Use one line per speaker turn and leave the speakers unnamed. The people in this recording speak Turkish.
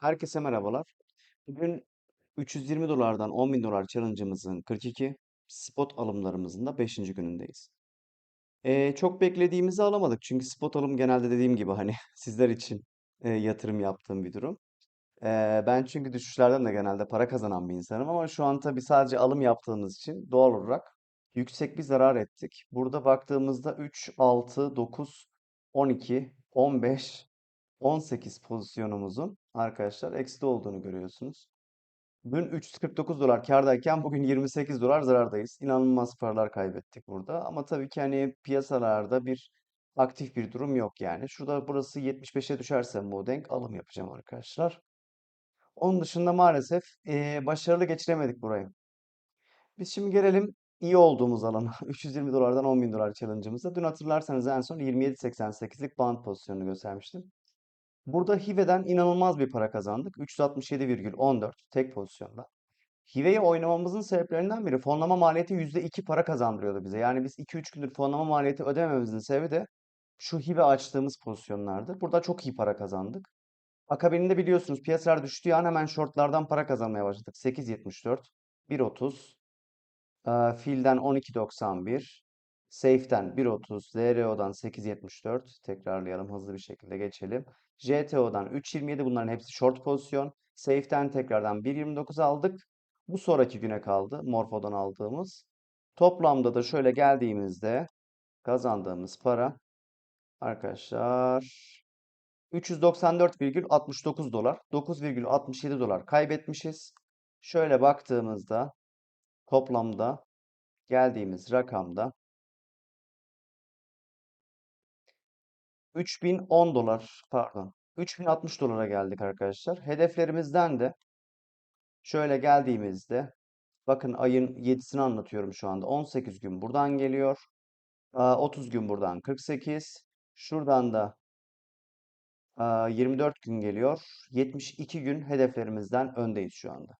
Herkese merhabalar. Bugün 320 dolardan 10 bin dolar challenge'ımızın 42, spot alımlarımızın da 5. günündeyiz. Ee, çok beklediğimizi alamadık çünkü spot alım genelde dediğim gibi hani sizler için e, yatırım yaptığım bir durum. Ee, ben çünkü düşüşlerden de genelde para kazanan bir insanım ama şu an tabii sadece alım yaptığımız için doğal olarak yüksek bir zarar ettik. Burada baktığımızda 3, 6, 9, 12, 15, 18 pozisyonumuzun arkadaşlar ekside olduğunu görüyorsunuz. Dün 349 dolar kârdayken bugün 28 dolar zarardayız. İnanılmaz paralar kaybettik burada. Ama tabii ki hani piyasalarda bir aktif bir durum yok yani. Şurada burası 75'e düşerse bu denk alım yapacağım arkadaşlar. Onun dışında maalesef eee, başarılı geçiremedik burayı. Biz şimdi gelelim iyi olduğumuz alana. 320 dolardan 10 bin dolar challenge'ımıza. Dün hatırlarsanız en son 27.88'lik band pozisyonunu göstermiştim. Burada Hive'den inanılmaz bir para kazandık. 367,14 tek pozisyonda. Hive'yi oynamamızın sebeplerinden biri fonlama maliyeti %2 para kazandırıyordu bize. Yani biz 2-3 gündür fonlama maliyeti ödemememizin sebebi de şu Hive açtığımız pozisyonlardı. Burada çok iyi para kazandık. Akabinde biliyorsunuz piyasalar düştüğü an hemen shortlardan para kazanmaya başladık. 8.74, 1.30, ee, Fil'den 12.91, Safe'den 1.30, ZRO'dan 8.74. Tekrarlayalım hızlı bir şekilde geçelim. JTO'dan 3.27 bunların hepsi short pozisyon. Safe'den tekrardan 1.29 aldık. Bu sonraki güne kaldı Morpho'dan aldığımız. Toplamda da şöyle geldiğimizde kazandığımız para arkadaşlar 394,69 dolar. 9,67 dolar kaybetmişiz. Şöyle baktığımızda toplamda geldiğimiz rakamda 3010 dolar pardon 3060 dolara geldik arkadaşlar. Hedeflerimizden de şöyle geldiğimizde bakın ayın 7'sini anlatıyorum şu anda. 18 gün buradan geliyor. Aa, 30 gün buradan 48. Şuradan da aa, 24 gün geliyor. 72 gün hedeflerimizden öndeyiz şu anda.